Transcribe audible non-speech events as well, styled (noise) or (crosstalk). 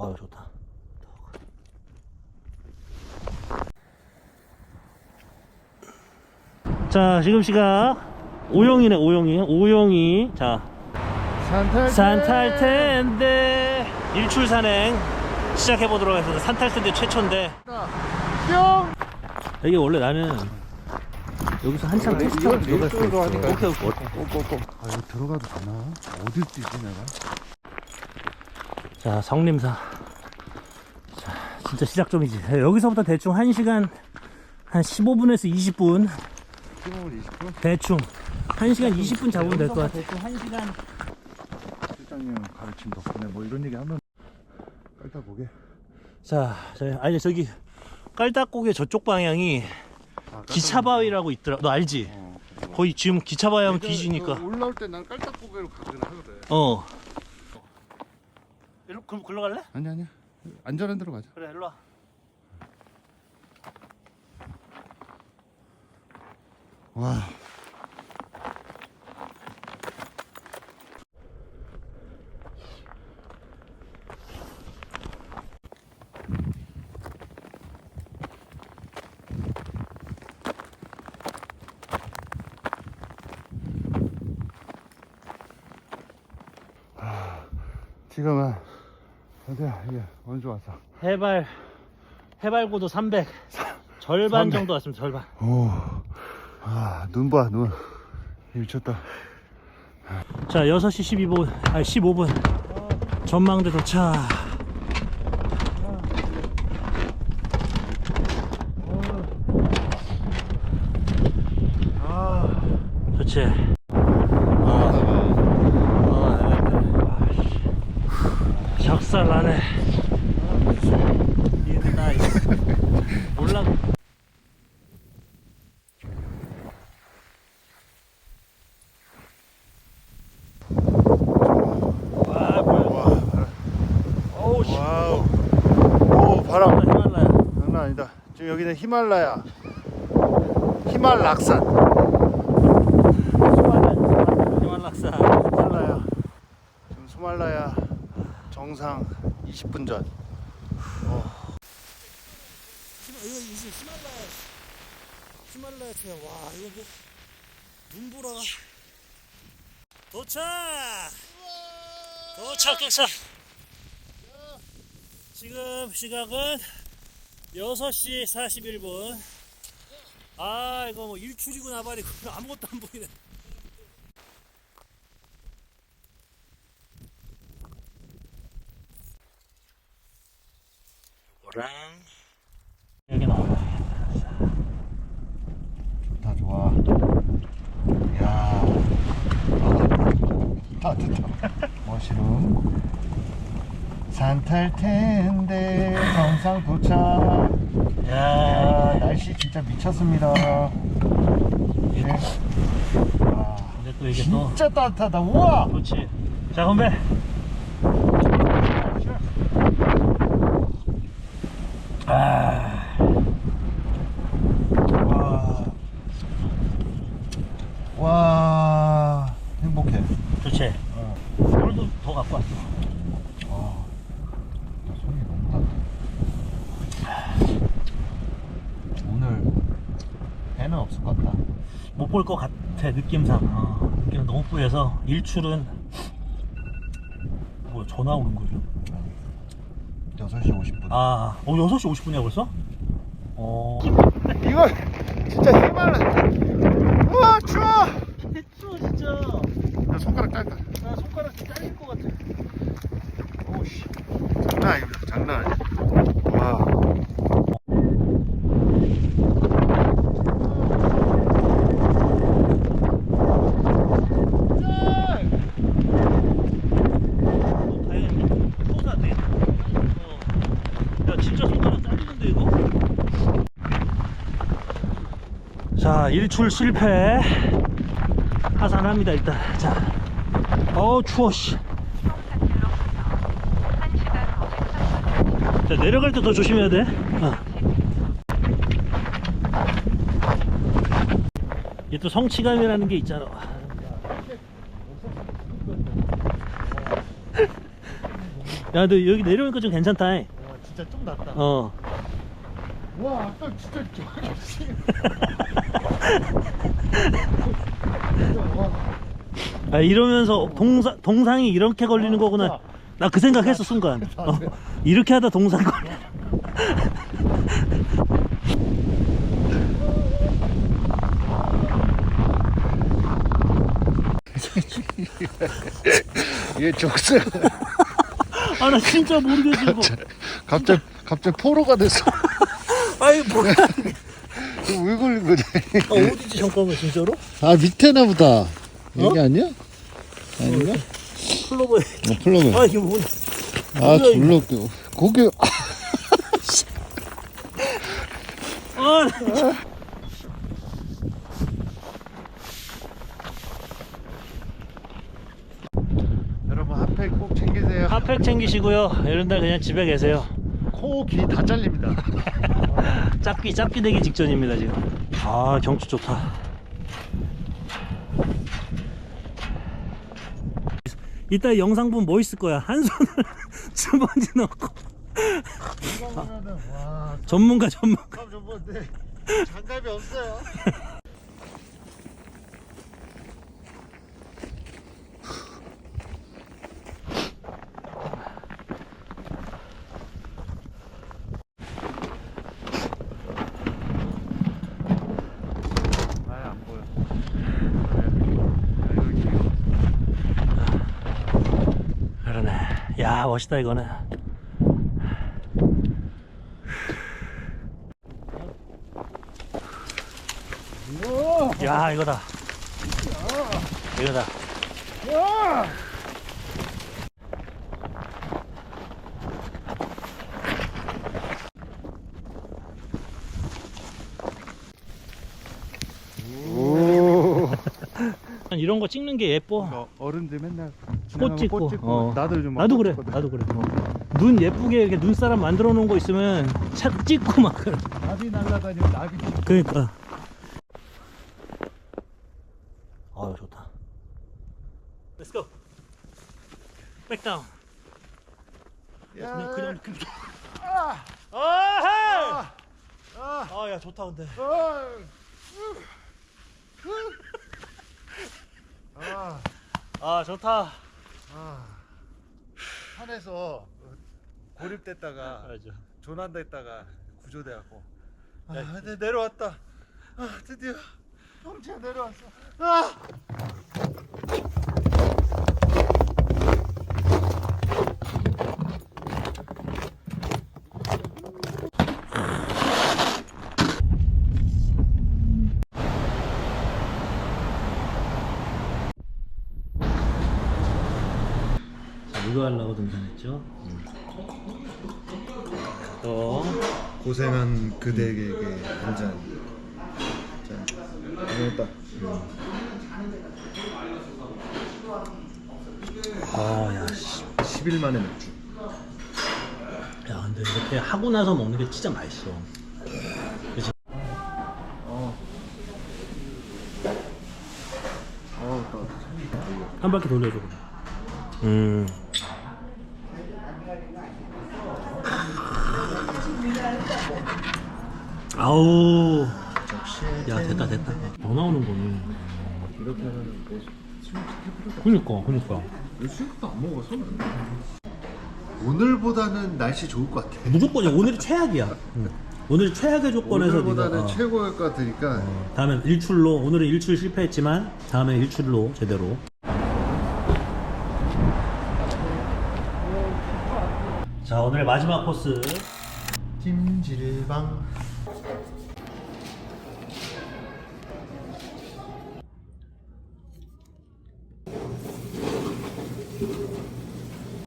아유 좋다. 자 지금 시각 오용이네 오용이 오용이 자 산탈 산탈 텐데 일출 산행 시작해 보도록 하겠습니다. 산탈 텐데 최초인데 뿅 이게 원래 나는 여기서 한참 테스트 하고 들어갈 수 있어. 하니까 오케이 오케이. 꼭꼭꼭 아 여기 들어가도 되나? 어딜 뛰지 내가? 자 성림사. 자 진짜 시작점이지. 여기서부터 대충 1 시간 한 15분에서 20분 15분 20분? 대충 1 시간 20분 잡으면 될 것 같아. 대충 1 시간. 실장님 가르침 덕분에 뭐 이런 얘기 하면 보게 자, 저희 아니 저기 깔딱고개 저쪽 방향이 아, 기차바위라고 있더라. 너 알지? 어. 거의 지금 기차바위 하면 뒤지니까. 그 올라올 때 난 깔딱고개로 가긴 하거든 어. 일로 그럼 글로 갈래? 아니 아니야 안전한 데로 가자 그래, 일로 와. 와 아, 지금은 어디야 이게 어느 쪽 왔어 해발 해발 고도 300. 절반 300. 정도 왔습니다. 절반. 오, 아, 눈 봐, 눈. 미쳤다. 자, 6시 12분. 아, 15분. 전망대 도착. 아, 좋지. 아, 작 살 나네. 나 올라. 와, 뭐야. 어우, 씨. 와우. 오, 바람. 히말라야. 장난 아니다. 지금 여기는 히말라야. 히말락산. 히말락산. 히말라야. 지금 소말라야 정상 20분 전. 이거 이제 히말라야. 히말라야 그냥 와 이거 뭐 눈보라가. 도착! 도착 도착! 지금 시각은 6시 41분. 아 이거 뭐 일출이고 나발이고 (laughs) 아무것도 안 보이네 이거랑 여기 나와 좋다, 좋아. 야. 따뜻하. 멋있음. 산탈 텐데 정상 도착. 야 아, 날씨 진짜 미쳤습니다. 예. 와, 근데 또 이게 또 진짜 따뜻하다. 우와! 그렇지 자 건배 아 와. 와. 행복해. 좋지 어. 오늘도 더 갖고 왔어 와. 나 손이 너무 따뜻해. 오늘 배는 없을 것 같다. 못 볼 것 같아 느낌상 어, 느낌 너무 뿌여서 일출은 뭐야 전화 오는 거죠? 6시 50분. 아, 어 6시 50분이야 벌써? 어 이거 진짜 히말라야. 우와, 추워! 추워 진짜 야, 손가락 짧다. 나 손가락 잘릴 것 같아 오씨. 장난 아닙니다. 장난 아니야. 와. 다행히 소사 돼. 어. 야 진짜 손가락 잘리는데 이거? 자 일출 실패. 하산합니다 일단. 자. 어우 추워 씨. 자 내려갈 때 더 조심해야 돼. 어. 이게 또 성취감이라는 게 있잖아. 야, 너 여기 내려오니까 좀 괜찮다. 와 진짜 좀 낫다. 어. 와 아까 진짜 저기. 아, 이러면서 동사, 동상이 이렇게 걸리는 거구나. 나 그 생각했어, 순간. 어, 이렇게 하다 동상 걸려. 얘 (laughs) 족쇄 아, 나 진짜 모르겠어, 이거. 갑자기 갑자기 포로가 됐어. 뭐야. 왜 걸린 거지? 아, 어디지, 잠깐만, 진짜로? 아 밑에나 보다. 여기 아니야? 아닌가? 클로버에. 어, 플러그. 아, 이게 뭐야. 아 뭐야. 졸라 웃겨. 거기 (laughs) 아, 나 진짜. 여러분 핫팩 꼭 챙기세요. 핫팩 챙기시고요. 이런 날 그냥 집에 계세요. 코, 귀 다 잘립니다. (laughs) 짭기, 짭기 되기 직전입니다, 지금. 아, 경치 좋다. 이따 영상 보면 뭐 있을 거야. 한 손을 (laughs) 주머니 넣고. 와, 전문가, 전문가. 참 좋은데 장갑이 없어요. (laughs) 아예 안 보여. 여기 길이 없어. 그러네. 야, 멋있다, 이거는. 야, 이거다. 이거다. 오. 이런 거 찍는 게 예뻐. 어, 어른들 맨날 꽃 찍고. 꽃 찍고 어. 나도 요즘 막 나도 꽃 그래. 찍거든. 나도 그래. 어. 눈 예쁘게 이렇게 눈사람 만들어 놓은 거 있으면 착 찍고 막 그래. 나비 날라다니면 나비 찍고. 그러니까. 아유 좋다. Let's go. Back down. 그냥 그냥 그냥. 아, 아, 아, 아, 야 좋다 근데. 아, 아 좋다. 아. 산에서 고립됐다가 맞아. 조난됐다가 구조돼갖고 아, 네, 내려왔다. 아, 드디어 형체가 내려왔어. 아! 하려고 등산했죠. 또 고생한 그대에게 한 잔. 자, 됐다. 아 야 씨. 10일 만에 맥주. 야 근데 이렇게 하고 나서 먹는 게 진짜 맛있어. 어. 어, 또. 한 바퀴 돌려줘. 음. 아우. 역시 야 됐다 됐다. 더 나오는 거는. 이렇게 하면 뭐 그니까 그니까. 술도 안 먹어서 오늘보다는 날씨 좋을 것 같아. 무조건이야. 오늘이 (laughs) 최악이야. 응. 오늘 최악의 조건에서 오늘보다는 네가, 어. 최고일 것 같으니까 다음엔 일출로 오늘은 일출 실패했지만 다음에 일출로 제대로. 자 오늘의 마지막 코스 찜질방